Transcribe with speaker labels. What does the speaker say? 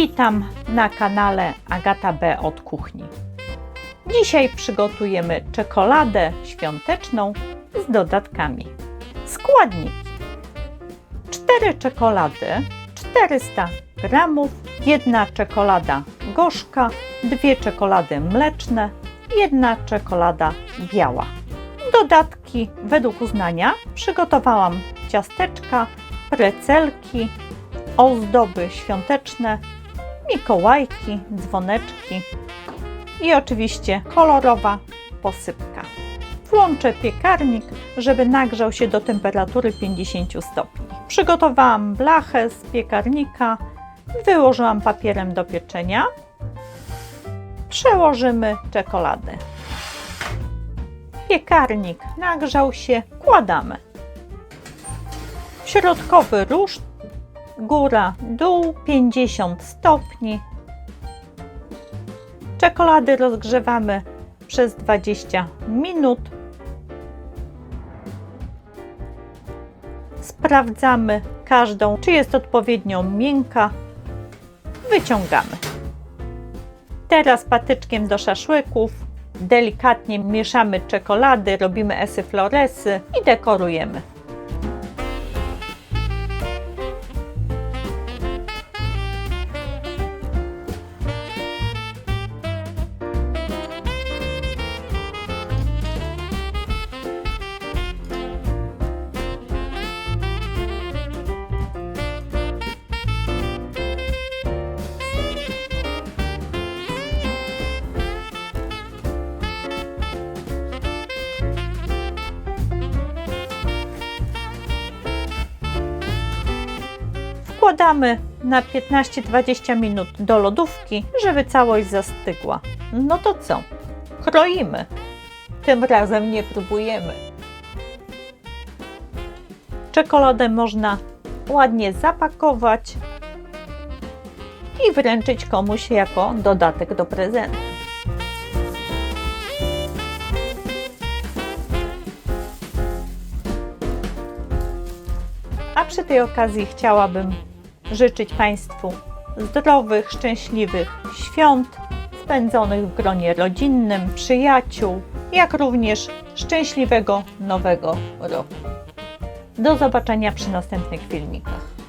Speaker 1: Witam na kanale Agata B od kuchni. Dzisiaj przygotujemy czekoladę świąteczną z dodatkami. Składniki: 4 czekolady, 400 gramów, jedna czekolada gorzka, dwie czekolady mleczne, jedna czekolada biała. Dodatki według uznania przygotowałam ciasteczka, precelki, ozdoby świąteczne, mikołajki, dzwoneczki i oczywiście kolorowa posypka. Włączę piekarnik, żeby nagrzał się do temperatury 50 stopni. Przygotowałam blachę z piekarnika, wyłożyłam papierem do pieczenia. Przełożymy czekoladę. Piekarnik nagrzał się, kładamy. Środkowy ruszt góra, dół 50 stopni. Czekolady rozgrzewamy przez 20 minut. Sprawdzamy każdą, czy jest odpowiednio miękka. Wyciągamy. Teraz patyczkiem do szaszłyków delikatnie mieszamy czekolady, robimy esy floresy i dekorujemy. Wkładamy na 15-20 minut do lodówki, żeby całość zastygła. No to co? Kroimy. Tym razem nie próbujemy. Czekoladę można ładnie zapakować i wręczyć komuś jako dodatek do prezentu. A przy tej okazji chciałabym życzyć Państwu zdrowych, szczęśliwych świąt, spędzonych w gronie rodzinnym, przyjaciół, jak również szczęśliwego nowego roku. Do zobaczenia przy następnych filmikach.